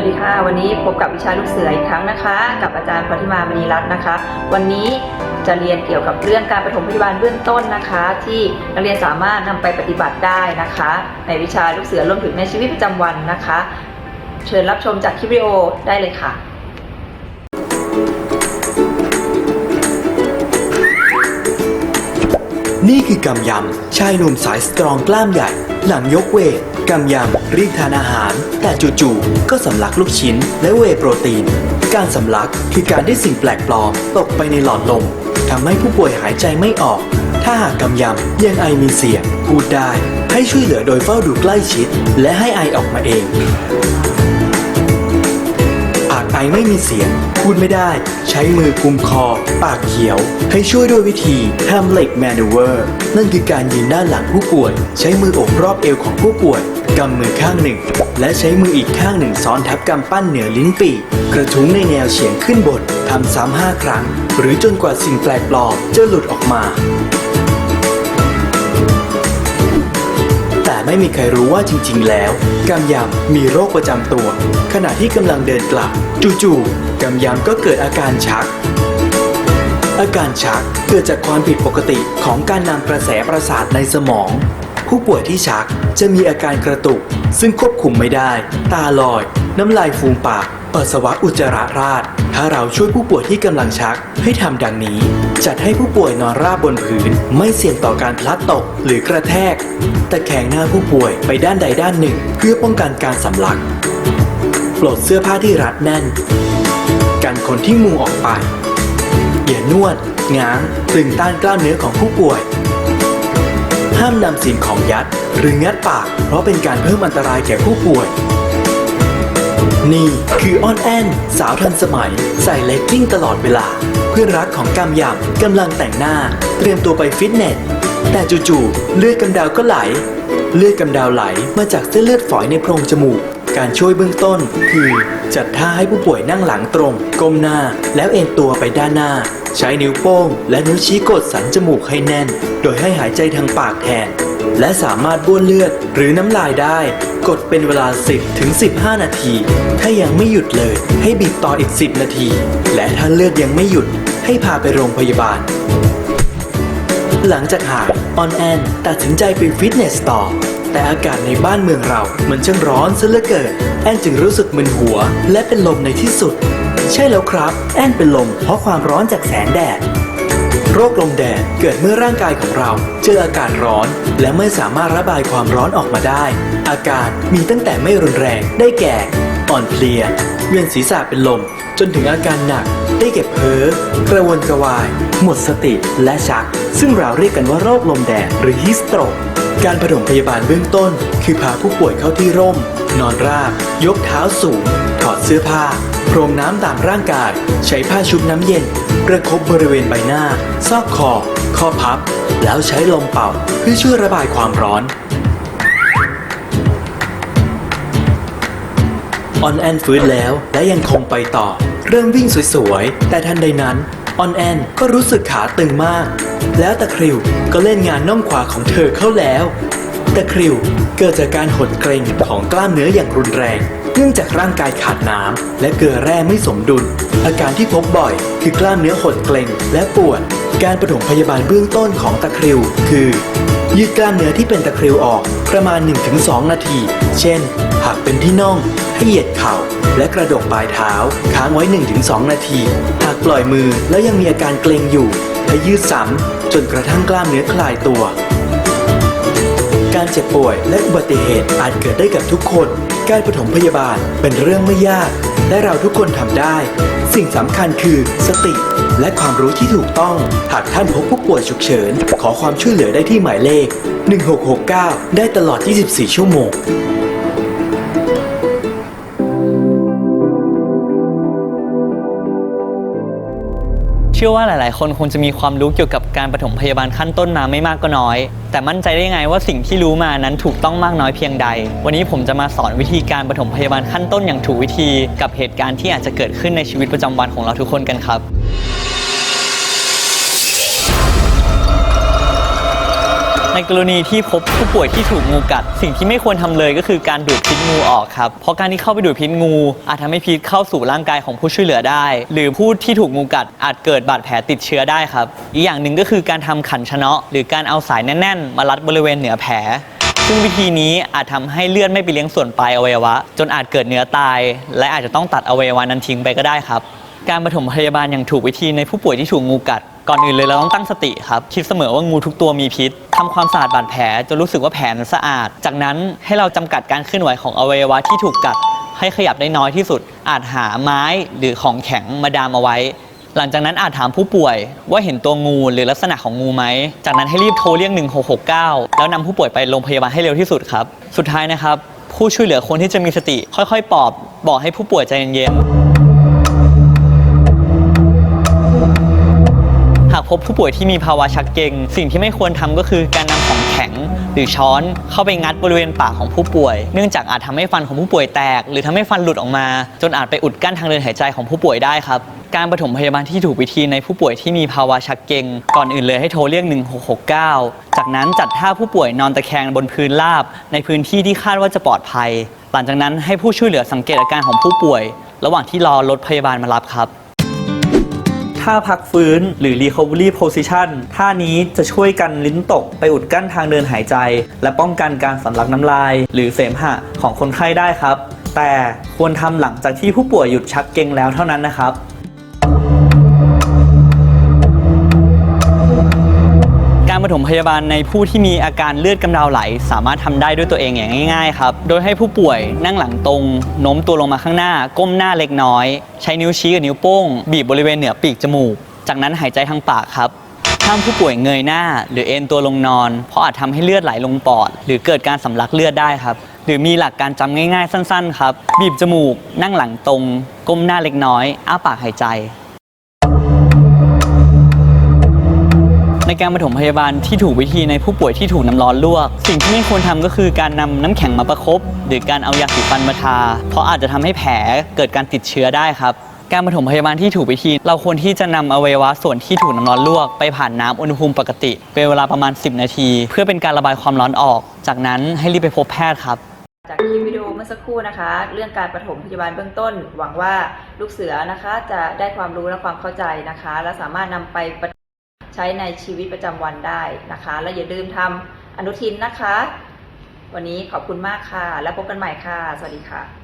วัสดีค่ะ วันนี้พบกับวิชาลูกเสืออีกครั้งนะคะ กับอาจารย์พรทิมามณีรัตน์นะคะ วันนี้จะเรียนเกี่ยวกับเรื่องการปฐมพยาบาลเบื้องต้นนะคะ ที่นักเรียนสามารถนำไปปฏิบัติได้นะคะ ในวิชาลูกเสือรวมถึงในชีวิตประจำวันนะคะ เชิญรับชมจากคลิปวิดีโอได้เลยค่ะ นี่คือกำยำ ชายหนุ่มสายสตรองกล้ามใหญ่ หลังยกเวทกำยำรีบทานอาหาร แต่จู่ๆก็สำลักลูกชิ้นและเวโปรตีน การสำลักคือการที่สิ่งแปลกปลอมตกไปในหลอดลมทำให้ผู้ป่วยหายใจไม่ออก ถ้าหากกำยำยังไอมีเสียงพูดได้ ให้ช่วยเหลือโดยเฝ้าดูใกล้ชิด และให้ไอออกมาเองากไอไม่มีเสียง พูดไม่ได้ ใช้มือกุมคอ ปากเขียว ให้ช่วยด้วยวิธี Hamlet Maneuver นั่นคือการยืนด้านหลังผู้ป่วย ใช้มือโอบรอบเอวของผู้ป่วยกำมือข้างหนึ่ง และใช้มืออีกข้างหนึ่งซ้อนทับกำปั้นเหนือลิ้นปี่กระทุ้งในแนวเฉียงขึ้นบนทำซ้ำห้าครั้ง หรือจนกว่าสิ่งแปลกปลอมจะหลุดออกมา ไม่มีใครรู้ว่าจริง ๆ แล้วกำยำมีโรคประจำตัว ขณะที่กำลังเดินกลับ จู่ๆกำยำก็เกิดอาการชัก อาการชักเกิดจากความผิดปกติของการนำกระแสประสาทในสมอง ผู้ป่วยที่ชักจะมีอาการกระตุก ซึ่งควบคุมไม่ได้ ตาลอย น้ำลายฟูมปากปัสสาวะอุจจาระราด ถ้าเราช่วยผู้ป่วยที่กำลังชักให้ทำดังนี้ จัดให้ผู้ป่วยนอนราบบนพื้น ไม่เสี่ยงต่อการพลัดตกหรือกระแทกแต่แขงหน้าผู้ป่วยไปด้านใดด้านหนึ่ง เพื่อป้องกันการสำลัก ปลดเสื้อผ้าที่รัดแน่น กันคนที่มุงออกไปอย่านวด ง้างตึงต้านกล้ามเนื้อของผู้ป่วย ห้ามนำสิ่งของยัดหรืองัดปาก เพราะเป็นการเพิ่มอันตรายแก่ผู้ป่วย นี่คืออ้อนแอนสาวทันสมัย ใส่เลกกิ้งตลอดเวลา เพื่อนรักของกำยำกำลังแต่งหน้า เตรียมตัวไปฟิตเนส แต่จู่ๆเลือดกำเดาก็ไหล เลือดกำเดาไหลมาจากเส้นเลือดฝอยในโพรงจมูก การช่วยเบื้องต้น คือ จัดท่าให้ผู้ป่วยนั่งหลังตรง ก้มหน้า แล้วเอ็นตัวไปด้านหน้า ใช้นิ้วโป้ง และนิ้วชี้กดสันจมูกให้แน่น โดยให้หายใจทางปากแทน และสามารถบ้วนเลือดหรือน้ำลายได้ กดเป็นเวลา 10ถึง15 นาที ถ้ายังไม่หยุดเลย ให้บีบต่ออีก 10 นาที และถ้าเลือดยังไม่หยุด ให้พาไปโรงพยาบาลหลังจากหายออนแอนตัดสินใจไปฟิตเนสต่อ แต่อากาศในบ้านเมืองเรา มันช่างร้อนซะเหลือเกินแอนจึงรู้สึกมึนหัว และเป็นลมในที่สุด ใช่แล้วครับ แอนเป็นลมเพราะความร้อนจากแสงแดด โรคลมแดดเกิดเมื่อร่างกายของเรา เจออากาศร้อน และไม่สามารถระบายความร้อนออกมาได้ อาการมีตั้งแต่ไม่รุนแรงได้แก่อ่อนเพลีย เวียนศีรษะเป็นลม จนถึงอาการหนัก ได้แก่เพ้อกระวนกระวาย หมดสติและชัก ซึ่งเราเรียกกันว่าโรคลมแดดหรือฮิสโตรก การปฐมพยาบาลเบื้องต้น คือพาผู้ป่วยเข้าที่ร่ม นอนราบ ยกเท้าสูง ถอดเสื้อผ้า พรมน้ำตามร่างกาย ใช้ผ้าชุบน้ำเย็น ประคบบริเวณใบหน้า ซอกคอ ข้อพับ แล้วใช้ลมเป่าเพื่อช่วยระบายความร้อนออนแอนฟื้นแล้วและยังคงไปต่อ เริ่มวิ่งสวยๆ แต่ทันใดนั้น ออนแอนก็รู้สึกขาตึงมาก แล้วตะคริวก็เล่นงานน่องขวาของเธอเข้าแล้วตะคริวเกิดจากการหดเกร็งของกล้ามเนื้ออย่างรุนแรง เนื่องจากร่างกายขาดน้ำและเกลือแร่ไม่สมดุล อาการที่พบบ่อยคือกล้ามเนื้อหดเกร็งและปวด การปฐมพยาบาลเบื้องต้นของตะคริวคือ ยืดกล้ามเนื้อที่เป็นตะคริวออกประมาณ 1-2 นาที เช่น หากเป็นที่น่องให้เหยียดเข่า และกระดกปลายเท้าค้างไว้ 1-2 นาที หากปล่อยมือแล้วยังมีอาการเกร็งอยู่ให้ยืดซ้ำจนกระทั่งกล้ามเนื้อคลายตัว การเจ็บป่วยและอุบัติเหตุอาจเกิดได้กับทุกคน การปฐมพยาบาลเป็นเรื่องไม่ยาก และเราทุกคนทำได้ สิ่งสำคัญคือสติ และความรู้ที่ถูกต้อง หากท่านพบผู้ป่วยฉุกเฉิน ขอความช่วยเหลือได้ที่หมายเลข 1669 ได้ตลอด 24 ชั่วโมง ชื่อว่าหลาย ๆ คนคงจะมีความรู้เกี่ยวกับการปฐมพยาบาลขั้นต้นมาไม่มากก็น้อย แต่มั่นใจได้ไงว่าสิ่งที่รู้มานั้นถูกต้องมากน้อยเพียงใด วันนี้ผมจะมาสอนวิธีการปฐมพยาบาลขั้นต้นอย่างถูกวิธี กับเหตุการณ์ที่อาจจะเกิดขึ้นในชีวิตประจำวันของเราทุกคนกันครับ ในกรณีที่พบผู้ป่วยที่ถูกงูกัด สิ่งที่ไม่ควรทำเลยก็คือการดูดพิษงูออกครับเพราะการที่เข้าไปดูดพิษงู อาจทำให้พิษเข้าสู่ร่างกายของผู้ช่วยเหลือได้ หรือผู้ที่ถูกงูกัดอาจเกิดบาดแผลติดเชื้อได้ครับ อีกอย่างหนึ่งก็คือการทำขันชนะหรือการเอาสายแน่น ๆ มารัดบริเวณเหนือแผลซึ่งวิธีนี้อาจทำให้เลือดไม่ไปเลี้ยงส่วนปลายอวัยวะ จนอาจเกิดเนื้อตาย และอาจจะต้องตัดอวัยวะนั้นทิ้งไปก็ได้ครับ การปฐมพยาบาลอย่างถูกวิธีในผู้ป่วยที่ถูกงูกัด ก่อนอื่นเลยเราต้องตั้งสติครับคิดเสมอว่างูทุกตัวมีพิษทำความสะอาดบาดแผลจนรู้สึกว่าแผลนั้นสะอาด จากนั้นให้เราจำกัดการเคลื่อนไหวของอวัยวะที่ถูกกัด ให้ขยับได้น้อยที่สุด อาจหาไม้หรือของแข็งมาดามเอาไว้ หลังจากนั้นอาจถามผู้ป่วยว่าเห็นตัวงูหรือลักษณะของงูไหม จากนั้นให้รีบโทรเรียก 1669 แล้วนำผู้ป่วยไปโรงพยาบาลให้เร็วที่สุดครับ สุดท้ายนะครับ ผู้ช่วยเหลือคนที่จะมีสติ ค่อยๆปลอบบอกให้ผู้ป่วยใจเย็นๆ พบผู้ป่วยที่มีภาวะชักเกร็งสิ่งที่ไม่ควรทำก็คือการนำของแข็ง หรือช้อนเข้าไปงัดบริเวณปากของผู้ป่วย เนื่องจากอาจทำให้ฟันของผู้ป่วยแตก หรือทำให้ฟันหลุดออกมา จนอาจไปอุดกั้นทางเดินหายใจของผู้ป่วยได้ครับการปฐมพยาบาลที่ถูกวิธีในผู้ป่วยที่มีภาวะชักเกร็งก่อนอื่นเลยให้โทรเรียก 1669 จากนั้นจัดท่าผู้ป่วยนอนตะแคงบนพื้นราบ ในพื้นที่ที่คาดว่าจะปลอดภัย หลังจากนั้นให้ผู้ช่วยเหลือสังเกตอาการของผู้ป่วย ระหว่างที่รอรถพยาบาลมารับครับ ท่าพักฟื้นหรือ recovery position ท่านี้จะช่วยกันลิ้นตกไปอุดกั้นทางเดินหายใจ และป้องกันการสำลักน้ำลาย หรือเสมหะของคนไข้ได้ครับ แต่ควรทำหลังจากที่ผู้ป่วยหยุดชักเกร็งแล้วเท่านั้นนะครับ ปฐมพยาบาลในผู้ที่มีอาการเลือดกำเดาไหล สามารถทำได้ด้วยตัวเองอย่างง่ายๆครับ โดยให้ผู้ป่วยนั่งหลังตรงโน้มตัวลงมาข้างหน้า ก้มหน้าเล็กน้อย ใช้นิ้วชี้กับนิ้วโป้ง บีบบริเวณเหนือปีกจมูก จากนั้นหายใจทางปากครับห้ามผู้ป่วยเงยหน้า หรือเอนตัวลงนอน เพราะอาจทำให้เลือดไหลลงปอด หรือเกิดการสำลักเลือดได้ครับหรือมีหลักการจำง่ายๆ สั้น ๆ ครับ บีบจมูก นั่งหลังตรง ก้มหน้าเล็กน้อย อ้าปากหายใจ ในการปฐมพยาบาลที่ถูกวิธีในผู้ป่วยที่ถูกน้ำร้อนลวก สิ่งที่ไม่ควรทำก็คือการนำน้ำแข็งมาประคบหรือการเอายาสีฟันมาทา เพราะอาจจะทำให้แผลเกิดการติดเชื้อได้ครับการปฐมพยาบาลที่ถูกวิธี เราควรที่จะนำอวัยวะส่วนที่ถูกน้ำร้อนลวก ไปผ่านน้ำอุณหภูมิปกติเป็นเวลาประมาณ 10 นาที เพื่อเป็นการระบายความร้อนออก จากนั้นให้รีบไปพบแพทย์ครับ จากคลิปวิดีโอเมื่อสักครู่นะคะ เรื่องการปฐมพยาบาลเบื้องต้น หวังว่าลูกเสือนะคะจะได้ความรู้และความเข้าใจนะคะ และสามารถนำไป ใช้ในชีวิตประจำวันได้นะคะ และอย่าลืมทำอนุทินนะคะ วันนี้ขอบคุณมากค่ะ แล้วพบกันใหม่ค่ะ สวัสดีค่ะ